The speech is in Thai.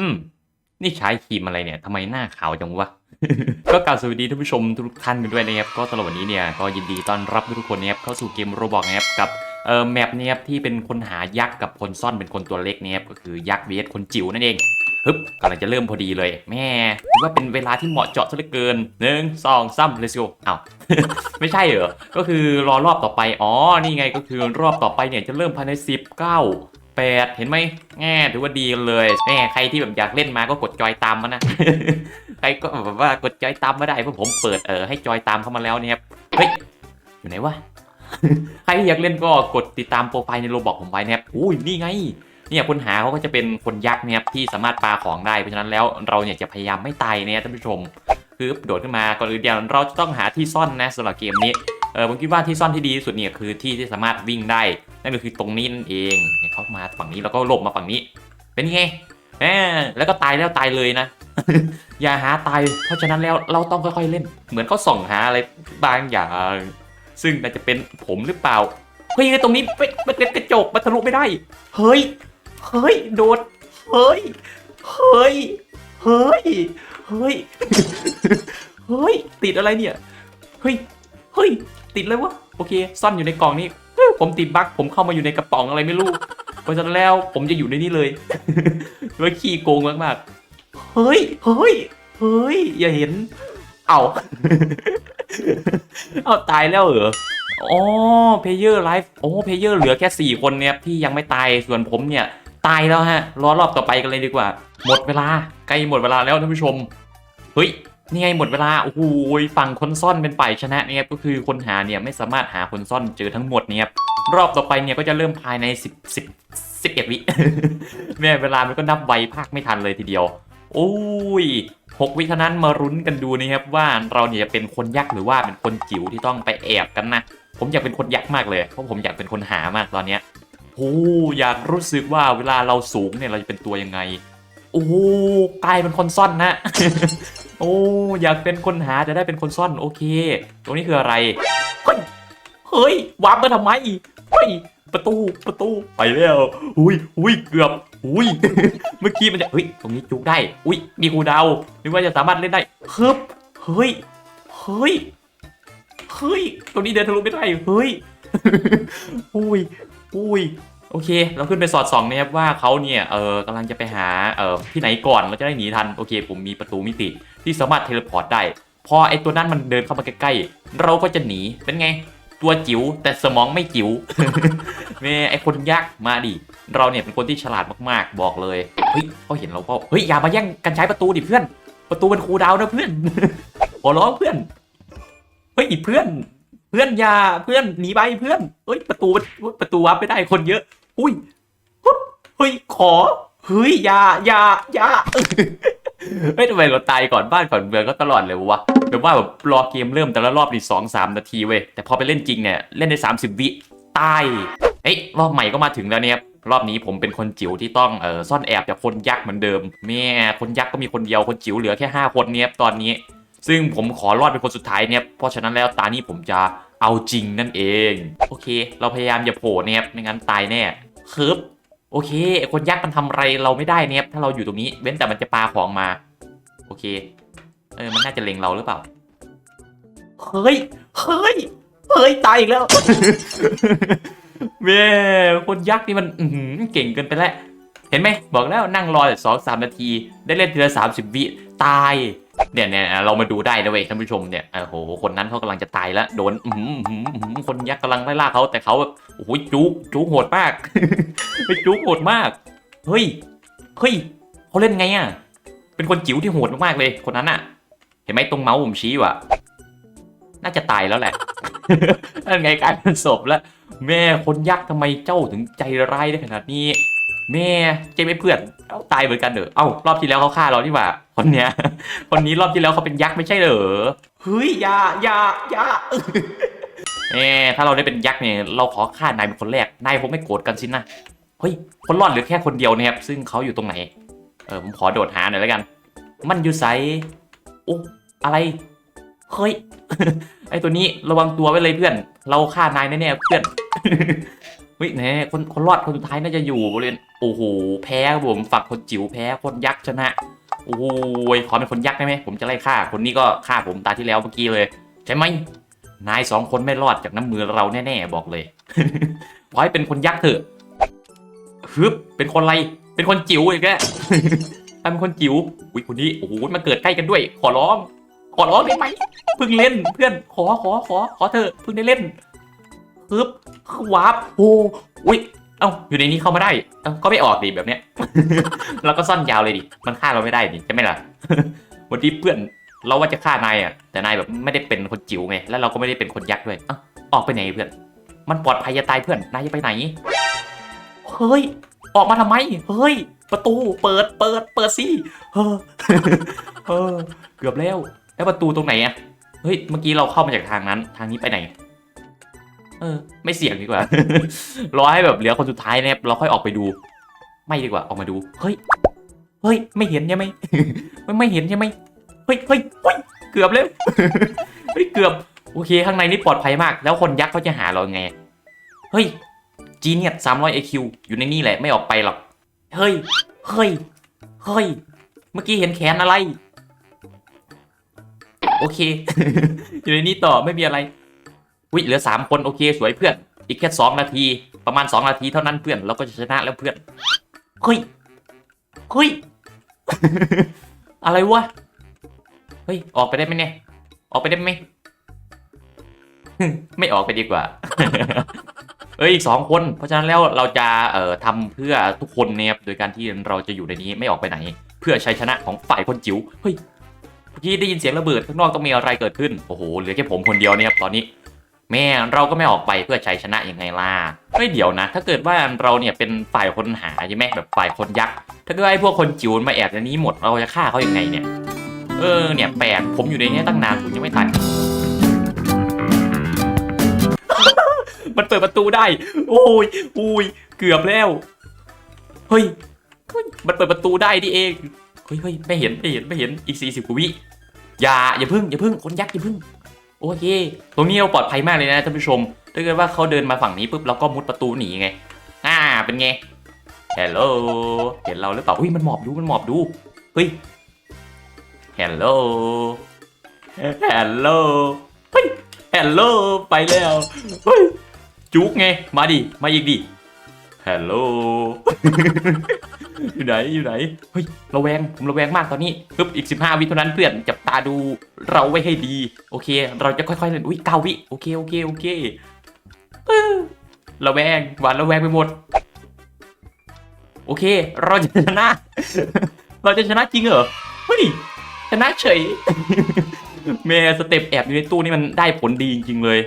อืม นี่ใช้ครีมอะไรเนี่ยทำไมหน้าขาวจังวะ ก็กล่าวสวัสดีท่านผู้ชมทุกท่านกันด้วยนะครับ ก็สำหรับวันนี้เนี่ยก็ยินดีต้อนรับทุกคนนะครับเข้าสู่เกมโรบอกนะครับกับเอ่อแมปเนี่ยครับที่เป็นคนหายักษ์กับคนซ่อนเป็นคนตัวเล็กเนี่ยครับก็คือยักษ์เวสคนจิ๋วนั่นเองฮึบกำลังจะเริ่มพอดีเลยแม่ถือว่าเป็นเวลาที่เหมาะเจาะซะเหลือเกินหนึ่งสองสาม let's go อ้าว ไม่ใช่เหรอ ก็คือรอรอบต่อไป อ๋อ นี่ไงก็คือรอบต่อไปเนี่ยจะเริ่มภายใน 19 8เห็นไหมแง่ถือว่าดีเลยแม่ใครที่แบบอยากเล่นมาก็กดจอยตามมานะ ใครก็แบบว่ากดจอยตามมาได้เพราะผมเปิดเออให้จอยตามเข้ามาแล้วเนี่ยครับเฮ้ยอยู่ไหนวะใครที่อยากเล่นก็กดติดตามโปรไฟล์ในโรบอกผมไว้นะครับอุ้ยนี่ไงเนี่ยคนหาเขาก็จะเป็นคนยักษ์เนี่ยครับที่สามารถปาของได้เพราะฉะนั้นแล้วเราเนี่ยจะพยายามไม่ตายเนี่ยท่านผู้ชมคือโดดขึ้นมาก่อนอื่นเดียวเราจะต้องหาที่ซ่อนนะสำหรับเกมนี้เออผมคิดว่าที่ซ่อนที่ดีที่สุดเนี่ยคือที่ที่สามารถวิ่งได้ นั่นก็คือตรงนี้นั่นเองเนี่ยเขามาฝั่งนี้แล้วก็หลบมาฝั่งนี้ เป็นไงแหมแล้วก็ตายแล้วตายเลยนะ อย่าหาตาย เพราะฉะนั้นแล้วเราต้องค่อยๆเล่น เหมือนเขาส่องหาอะไรบางอย่าง ซึ่งน่าจะเป็นผมหรือเปล่า เฮ้ยตรงนี้เป็นเป็นกระจกมันทะลุไม่ได้ เฮ้ย เฮ้ย โดด เฮ้ย เฮ้ย เฮ้ย เฮ้ย เฮ้ย ติดอะไรเนี่ย เฮ้ย เฮ้ย ติดเลยวะ โอเค ซ่อนอยู่ในกล่องนี้ ผมติดบั๊กผมเข้ามาอยู่ในกระป๋องอะไรไม่รู้ เพราะฉะนั้นแล้วผมจะอยู่ในนี้เลย ด้วยขี้โกงมากๆ เฮ้ย เฮ้ย เฮ้ย อย่าเห็น เอา เอาตายแล้วเหรออ๋อเพเยอร์ไลฟ์โอ้เพเยอร์เหลือแค่ 4 คนเนี่ยที่ยังไม่ตาย ส่วนผมเนี่ย ตายแล้วฮะ รอรอบต่อไปกันเลยดีกว่า หมดเวลา ใกล้หมดเวลาแล้วท่านผู้ชม เฮ้ย นี่ไงหมดเวลา โอ้โหฝั่งคนซ่อนเป็นฝ่ายชนะเนี่ยก็คือคนหาเนี่ยไม่สามารถหาคนซ่อนเจอทั้งหมดเนี่ยครับ รอบต่อไปเนี่ยก็จะเริ่มภายใน 10 10 11 วิแม่เวลามันก็นับไวภาคไม่ทันเลยทีเดียวโอ้ยหกวิเท่านั้นมารุ้นกันดูนะครับว่าเราเนี่ยจะเป็นคนยักษ์หรือว่าเป็นคนจิ๋วที่ต้องไปแอบกันนะ ผมอยากเป็นคนยักษ์มากเลยเพราะผมอยากเป็นคนหามากตอนเนี้ยโอ้อยากรู้สึกว่าเวลาเราสูงเนี่ยเราจะเป็นตัวยังไง โอ้กลายเป็นคนซ่อนนะโอ้อยากเป็นคนหาจะได้เป็นคนซ่อนโอเค ตรงนี้คืออะไร เฮ้ยเฮ้ยวาร์ปมาทำไม ฮ้ยประตูประตูไปแล้วอุ้ยอุ้ยเกือบอุ้ยเมื่อกี้มันจะเฮ้ยตรงนี้จุกได้ อุ้ยมีครูดาวนึกว่าจะสามารถเล่นได้ฮึบเฮ้ยเฮ้ยเฮ้ยตรงนี้เดินทะลุไม่ได้เฮ้ยอุ้ยอุ้ยโอเค เราขึ้นไปสอดส่องนะครับว่าเขาเนี่ยเออกำลังจะไปหาเอ่อที่ไหนก่อนเราจะได้หนีทันโอเค ผมมีประตูมิติที่สามารถเทเลพอร์ตได้ พอไอตัวนั้นมันเดินเข้ามาใกล้ๆเราก็จะหนีเป็นไง ตัวจิ๋วแต่สมองไม่จิ๋วแม่ไอคนยักษ์มาดิ เราเนี่ยเป็นคนที่ฉลาดมากๆ บอกเลย เฮ้ยเขาเห็นเราเปล่าเฮ้ยอย่ามาแย่งกันใช้ประตูดิเพื่อน ประตูเป็นครูดาวนะเพื่อนขอร้องเพื่อน เฮ้ยเพื่อน เพื่อนอย่าเพื่อนหนีไปเพื่อน เฮ้ยประตูประตูวับไม่ได้คนเยอะ อุ้ยเฮ้ยขอ เฮ้ยอย่าอย่าอย่าเฮ้ยทำไมเราตายก่อนบ้านก่อนเมืองก็ตลอดเลยวะ แบบว่าแบบรอเกมเริ่มแต่ละรอบนี่สองสามนาทีเว้ยแต่พอไปเล่นจริงเนี่ยเล่นได้ 30 วิตายเอ้ยรอบใหม่ก็มาถึงแล้วเนี่ยรอบนี้ผมเป็นคนจิ๋วที่ต้องเออซ่อนแอบจากคนยักษ์เหมือนเดิมแม่คนยักษ์ก็มีคนเดียวคนจิ๋วเหลือแค่ 5 คนเนี่ยตอนนี้ ซึ่งผมขอรอดเป็นคนสุดท้ายเนี่ยเพราะฉะนั้นแล้วตานี้ผมจะเอาจริงนั่นเอง โอเค เราพยายามอย่าโผล่เนี่ยไม่งั้นตายแน่คืบโอเคไอ้คนยักษ์มันทำอะไรเราไม่ได้เนี่ยถ้าเราอยู่ตรงนี้ เว้นแต่มันจะปาของมา โอเค เออ มันน่าจะเล็งเราหรือเปล่า เฮ้ย เฮ้ย เฮ้ย ตายอีกแล้วแม่คนยักษ์นี่มันอื้อหือเก่งเกินไปแล้ว เห็นไหม บอกแล้วนั่งรอแต่สองสามนาที ได้เล่นทีละสามสิบวิตาย เนี่ยเนี่ยเรามาดูได้นะเว้ยท่านผู้ชมเนี่ย โอ้โห คนนั้นเขากำลังจะตายแล้ว โดนอื้อหืออื้อหืออื้อหือคนยักษ์กำลังไล่ล่าเขาแต่เขาแบบโอ้โหจุกจุกโหดมาก ไปจุกโหดมาก เฮ้ย เฮ้ยเขาเล่นไงอะ เป็นคนจิ๋วที่โหดมากๆเลยคนนั้นอะเห็นไหมตรงเมาส์ผมชี้อยู่อะน่าจะตายแล้วแหละ นั่นไงกลารเป็นศพแล้ว แม่คนยักษ์ทำไมเจ้าถึงใจร้ายได้ขนาดนี้ แม่เจ๊ไม่เพื่อนเอ้าตายเหมือนกันเด้อเอ้ารอบที่แล้วเขาฆ่าเรานี่หว่า คนเนี้ย คนนี้รอบที่แล้วเขาเป็นยักษ์ไม่ใช่เหรอเฮ้ยอย่าอย่าอย่าแม่ถ้าเราได้เป็นยักษ์เนี่ยเราขอฆ่านายเป็นคนแรกนายคงไม่โกรธกันสินะเฮ้ยคนรอดเหลือแค่คนเดียวนะครับซึ่งเขาอยู่ตรงไหนเออผมขอโดดหาหน่อยแล้วกัน มันอยู่ไสโอ้ อะไร เฮ้ย ไอตัวนี้ระวังตัวไว้เลยเพื่อน เราฆ่านายแน่ๆเพื่อนเฮ้ยแหน่คนคนรอดคนสุดท้ายน่าจะอยู่บริเวณโอ้โห แพ้ครับผมฝั่งคนจิ๋วแพ้คนยักษ์ชนะ โอ้ยขอเป็นคนยักษ์ได้ไหม ผมจะไล่ฆ่า คนนี้ก็ฆ่าผมตาที่แล้วเมื่อกี้เลย ใช่ไหม นายสองคนไม่รอดจากน้ำมือเราแน่ๆบอกเลยขอให้เป็นคนยักษ์เถอะฮึบเป็นคนอะไร เป็นคนจิ๋วอีกแล้วถ้าเป็นคนจิ๋วอุ้ยคนนี้ โอ้โหมาเกิดใกล้กันด้วย ขอร้อง อร้องได้ไหมเพิ่งเล่นเพื่อนขอขอขอขอเธอเพิ่งได้เล่นฮึบวาร์ปโอ้อุ้ยเอ้าอยู่ในนี้เข้ามาได้เอ้ก็ไม่ออกดิแบบเนี้ยแล้วก็ซ่อนยาวเลยดิมันฆ่าเราไม่ได้ดิใช่ไหมล่ะวันที่เพื่อนเราว่าจะฆ่านายอะแต่นายแบบไม่ได้เป็นคนจิ๋วไงแล้วเราก็ไม่ได้เป็นคนยักษ์ด้วยเอ้าออกไปไหนเพื่อน มันปลอดภัยจะตายเพื่อนนายจะไปไหนเฮ้ยออกมาทำไมเฮ้ย ประตูเปิดเปิดเปิดสิเออเออเกือบแล้ว แล้วประตูตรงไหนอะเฮ้ย เมื่อกี้เราเข้ามาจากทางนั้น ทางนี้ไปไหน เออ ไม่เสี่ยงดีกว่า รอให้แบบเหลือคนสุดท้ายเนี่ยเราค่อยออกไปดู ไม่ดีกว่า ออกมาดู เฮ้ย เฮ้ย ไม่เห็นใช่ไหมไม่ไม่เห็นใช่ไหมเฮ้ยเฮ้ยเฮ้ย เกือบแล้วเฮ้ย เกือบ โอเค ข้างในนี่ปลอดภัยมาก แล้วคนยักษ์เขาจะหาเราไง เฮ้ย จีเนียสามร้อยไอคิวอยู่ในนี่แหละ ไม่ออกไปหรอก เฮ้ย เฮ้ย เฮ้ย เมื่อกี้เห็นแขนอะไร โอเค อยู่ในนี้ต่อไม่มีอะไรวิเหลือสามคนโอเคสวยเพื่อน อีกแค่สองนาที ประมาณสองนาทีเท่านั้นเพื่อนเราก็จะชนะแล้วเพื่อนเฮ้ยเฮ้ยอะไรวะเฮ้ยออกไปได้ไหมเนี่ยออกไปได้ไหมไม่ออกไปดีกว่า เอ้ยอีกสองคน เพราะฉะนั้นแล้วเราจะเอ่อทำเพื่อทุกคนเนี่ยโดยการที่เราจะอยู่ในนี้ไม่ออกไปไหน เพื่อชัยชนะของฝ่ายคนจิ๋ว เฮ้ย เมื่อกี้ได้ยินเสียงระเบิดข้างนอกต้องมีอะไรเกิดขึ้น โอ้โห เหลือแค่ผมคนเดียวเนี่ยครับตอนนี้ แม่เราก็ไม่ออกไปเพื่อชัยชนะยังไงล่ะเฮ้ยเดี๋ยวนะ ถ้าเกิดว่าเราเนี่ยเป็นฝ่ายคนหาใช่ไหมแบบฝ่ายคนยักษ์ ถ้าเกิดไอ้พวกคนจิ๋วมาแอบในนี้หมด เราจะฆ่าเขายังไงเนี่ย เออ เนี่ยแปลก ผมอยู่ในนี้ตั้งนานผมยังไม่ตายมันเปิดประตูได้ โอ้ยโอ้ย เกือบแล้ว เฮ้ยเฮ้ยมันเปิดประตูได้ดิเอง ฮ้ยเฮ้ยไม่เห็นไม่เห็นไม่เห็นอีกสี่สิบกว่าวิอย่าอย่าพึ่งอย่าพึ่งคนยักษ์อย่าพึ่งโอเค ตรงนี้เราปลอดภัยมากเลยนะท่านผู้ชม ถ้าเกิดว่าเขาเดินมาฝั่งนี้ปุ๊บเราก็มุดประตูหนีไงอ่าเป็นไงฮัลโหลเห็นเราหรือเปล่าอุ้ยมันหมอบดูมันหมอบดูเฮ้ยฮัลโหลฮัลโหลเฮ้ยฮัลโหลไปแล้วเฮ้ยจุกไงมาดิมาอีกดิ ฮัลโหล อยู่ไหนอยู่ไหน เฮ้ยระแวงผมระแวงมากตอนนี้ปึ๊บอีก 15 วิเท่านั้นเพื่อนจับตาดูเราไว้ให้ดี โอเค เราจะค่อยๆเล่นอุ้ยเก้าวิโอเคโอเคโอเคระแวงหวานระแวงไปหมด โอเค เราจะชนะ เราจะชนะจริงเหรอเฮ้ยชนะเฉยแม่สเต็ปแอบอยู่ในตู้นี่มันได้ผลดีจริงๆเลย